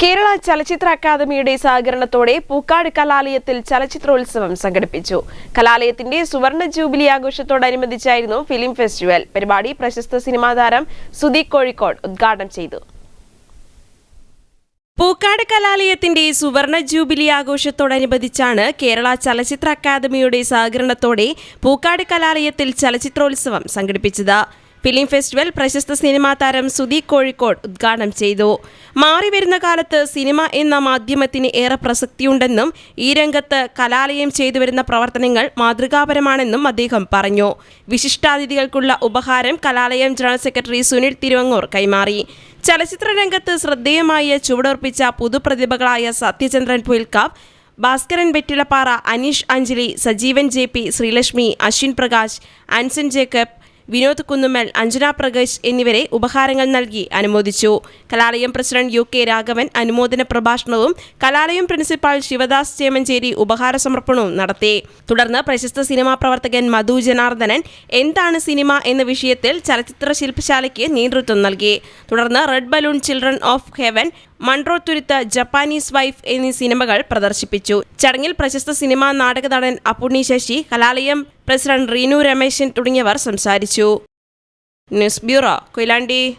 കേരള ചലച്ചിത്ര അക്കാദമിയുടെ സഹകരണത്തോടെ പൂക്കാട് കലാലയത്തിൽ ചലച്ചിത്രോത്സവം സംഘടിപ്പിച്ചു. കലാലയത്തിന്റെ സുവർണ ജൂബിലി ആഘോഷത്തോടനുബന്ധിച്ചായിരുന്നു ഫിലിം ഫെസ്റ്റിവൽ. പരിപാടി പ്രശസ്ത സിനിമാ താരം സുദീപ് കോഴിക്കോട് ഉദ്ഘാടനം ചെയ്തു. പൂക്കാട് കലാലയത്തിന്റെ സുവർണ ജൂബിലി ആഘോഷത്തോടനുബന്ധിച്ചാണ് കേരള ചലച്ചിത്ര അക്കാദമിയുടെ സഹകരണത്തോടെ പൂക്കാട് കലാലയത്തിൽ ചലച്ചിത്രോത്സവം സംഘടിപ്പിച്ചത്. ഫിലിം ഫെസ്റ്റിവൽ പ്രശസ്ത സിനിമാ താരം സുധി കോഴിക്കോട് ഉദ്ഘാടനം ചെയ്തു. മാറിവരുന്ന കാലത്ത് സിനിമ എന്ന മാധ്യമത്തിന് ഏറെ പ്രസക്തിയുണ്ടെന്നും ഈ രംഗത്ത് കലാലയം ചെയ്തു വരുന്ന പ്രവർത്തനങ്ങൾ മാതൃകാപരമാണെന്നും അദ്ദേഹം പറഞ്ഞു. വിശിഷ്ടാതിഥികൾക്കുള്ള ഉപഹാരം കലാലയം ജനറൽ സെക്രട്ടറി സുനിൽ തിരുവങ്ങൂർ കൈമാറി. ചലച്ചിത്ര രംഗത്ത് ശ്രദ്ധേയമായ ചുവടുറപ്പിച്ച പുതുപ്രതിഭകളായ സത്യചന്ദ്രൻ പുൽക്കാവ് ഭാസ്കരൻ വെറ്റിലപ്പാറ അനീഷ് അഞ്ജലി സജീവൻ ജെ പി ശ്രീലക്ഷ്മി അശ്വിൻ പ്രകാശ് ആൻസൺ ജേക്കബ് വിനോദ് കുന്നുമ്മൽ അഞ്ജന പ്രകാശ് എന്നിവരെ ഉപഹാരങ്ങൾ നൽകി അനുമോദിച്ചു. കലാലയം പ്രസിഡന്റ് യു കെ രാഘവൻ അനുമോദന പ്രഭാഷണവും കലാലയം പ്രിൻസിപ്പാൾ ശിവദാസ് ചേമഞ്ചേരി ഉപഹാര സമർപ്പണവും നടത്തി. തുടർന്ന് പ്രശസ്ത സിനിമാ പ്രവർത്തകൻ മധു ജനാർദ്ദനൻ എന്താണ് സിനിമ എന്ന വിഷയത്തിൽ ചലച്ചിത്ര ശില്പശാലയ്ക്ക് നേതൃത്വം നൽകി. തുടർന്ന് red balloon children of heaven Munroe Thuruthu Japanese wife എന്നീ സിനിമകൾ പ്രദർശിപ്പിച്ചു. ചടങ്ങിൽ പ്രശസ്ത സിനിമാ നാടക നടൻ അപ്പുണ്ണി ശശി കലാലയം പ്രസിഡന്റ് റീനു രമേശൻ തുടങ്ങിയവർ സംസാരിച്ചു. News bureau Koyilandy.